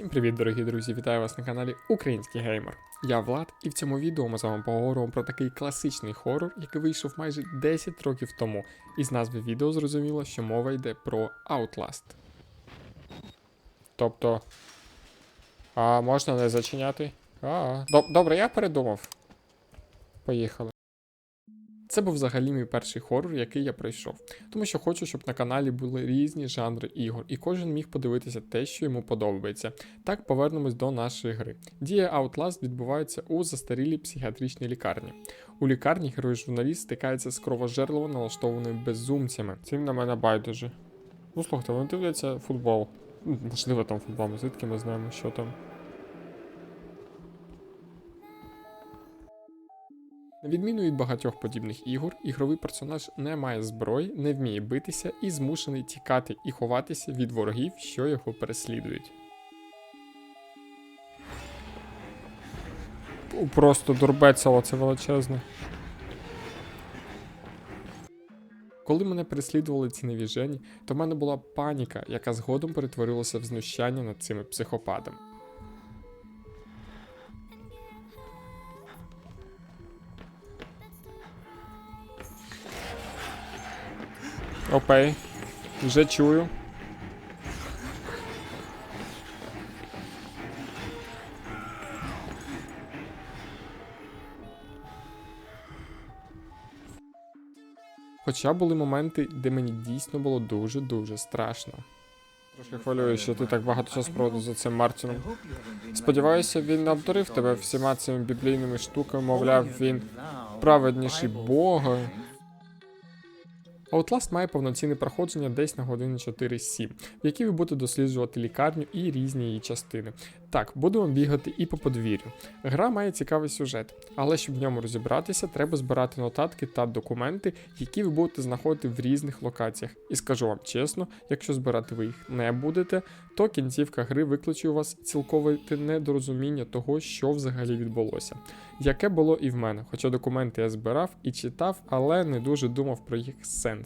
Всім привіт, дорогі друзі! Вітаю вас на каналі Український Геймер. Я Влад, і в цьому відео ми з вами поговоримо про такий класичний хорор, який вийшов майже 10 років тому. Із назви відео зрозуміло, що мова йде про Outlast. Тобто. А можна не зачиняти? А, доб- добре, я передумав. Поїхали. Це був взагалі мій перший хорор, який я пройшов. Тому що хочу, щоб на каналі були різні жанри ігор, і кожен міг подивитися те, що йому подобається. Так повернемось до нашої гри. Дія Outlast відбувається у застарілій психіатричній лікарні. У лікарні герой-журналіст стикається з кровожерливо налаштованими безумцями. Цим на мене байдуже. Ну слухайте, вони дивляться футбол. Можливо, там футбол, звідки ми знаємо, що там. Відміну від багатьох подібних ігор, ігровий персонаж не має зброї, не вміє битися і змушений тікати і ховатися від ворогів, що його переслідують. Просто дурбецело це величезне. Коли мене переслідували ці невіжені, то в мене була паніка, яка згодом перетворилася в знущання над цими психопатами. Окей. Вже чую. Хоча були моменти, де мені дійсно було дуже-дуже страшно. Трошки хвилюю, що ти так багато часу проводив за цим Мартіном. Сподіваюся, він не обдурив тебе всіма цими біблійними штуками, мовляв, він праведніший Бога. Outlast має повноцінне проходження десь на години 4-7, в якій ви будете досліджувати лікарню і різні її частини. Так, будемо бігати і по подвір'ю. Гра має цікавий сюжет, але щоб в ньому розібратися, треба збирати нотатки та документи, які ви будете знаходити в різних локаціях. І скажу вам чесно, якщо збирати ви їх не будете, то кінцівка гри викличе у вас цілковите недорозуміння того, що взагалі відбулося. Яке було і в мене, хоча документи я збирав і читав, але не дуже думав про їх сенс.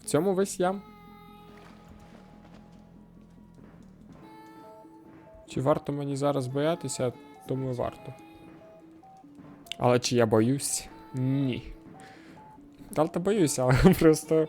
В цьому весь я. Чи варто мені зараз боятися? Думаю, варто. Але чи я боюсь? Ні. Та боюся, але просто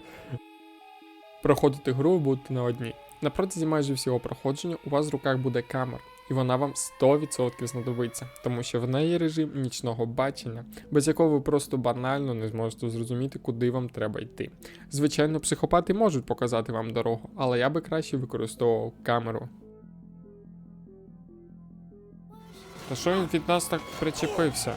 проходити гру будете на одній. На протязі майже всього проходження у вас в руках буде камера, і вона вам 100% знадобиться, тому що в неї режим нічного бачення, без якого ви просто банально не зможете зрозуміти, куди вам треба йти. Звичайно, психопати можуть показати вам дорогу, але я би краще використовував камеру. Та що він від нас так причепився?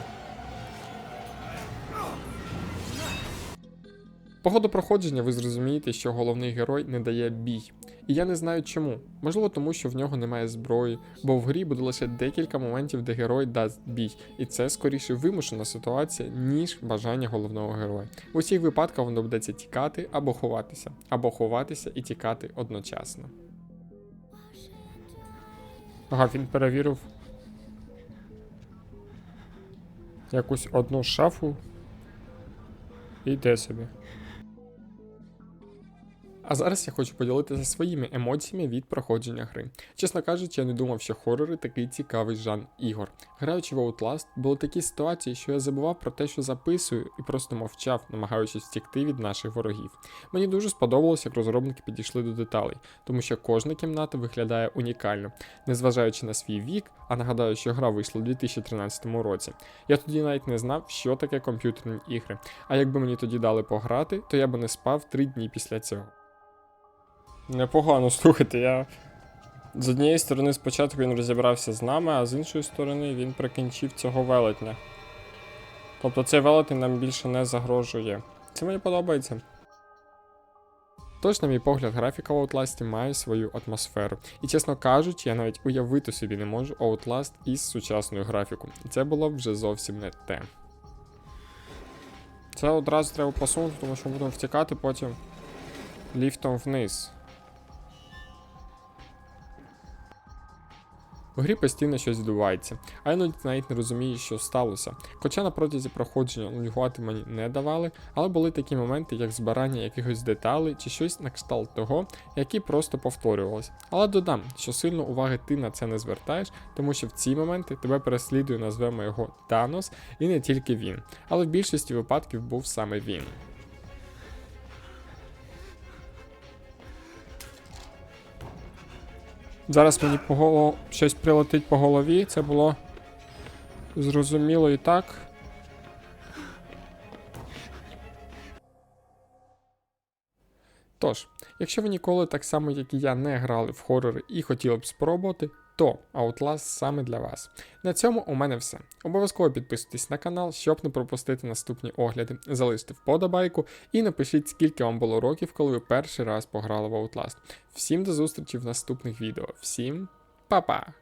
По ходу проходження ви зрозумієте, що головний герой не дає бій. І я не знаю чому. Можливо, тому що в нього немає зброї, бо в грі буде лише декілька моментів, де герой дасть бій, і це скоріше вимушена ситуація, ніж бажання головного героя. В усіх випадках вам доведеться тікати або ховатися, або ховатися і тікати одночасно. Ага, він перевірив якусь одну шафу і йде собі. А зараз я хочу поділитися своїми емоціями від проходження гри. Чесно кажучи, я не думав, що хорори такий цікавий жанр ігор. Граючи в Outlast, були такі ситуації, що я забував про те, що записую, і просто мовчав, намагаючись втікти від наших ворогів. Мені дуже сподобалось, як розробники підійшли до деталей, тому що кожна кімната виглядає унікально, незважаючи на свій вік, а нагадаю, що гра вийшла у 2013 році. Я тоді навіть не знав, що таке комп'ютерні ігри. А якби мені тоді дали пограти, то я би не спав три дні після цього. Непогано, слухайте, я. З однієї сторони, спочатку він розібрався з нами, а з іншої сторони він прикінчив цього велетня. Тобто цей велетень нам більше не загрожує. Це мені подобається. Тож, на мій погляд, графіка в Outlast має свою атмосферу. І чесно кажучи, я навіть уявити собі не можу Outlast із сучасною графікою. І це було вже зовсім не те. Це одразу треба посунути, тому що будемо втікати потім ліфтом вниз. У грі постійно щось відбувається, а іноді навіть не розумієш, що сталося. Хоча на протязі проходження нудьгувати мені не давали, але були такі моменти, як збирання якихось деталей чи щось на кшталт того, які просто повторювалися. Але додам, що сильно уваги ти на це не звертаєш, тому що в ці моменти тебе переслідує, назвемо його Танос, і не тільки він, але в більшості випадків був саме він. Зараз мені по голову щось прилетить по голові, це було зрозуміло і так. Тож, якщо ви ніколи так само, як і я, не грали в хорори і хотіли б спробувати, то Outlast саме для вас. На цьому у мене все. Обов'язково підписуйтесь на канал, щоб не пропустити наступні огляди. Залиште вподобайку і напишіть, скільки вам було років, коли ви перший раз пограли в Outlast. Всім до зустрічі в наступних відео. Всім па-па!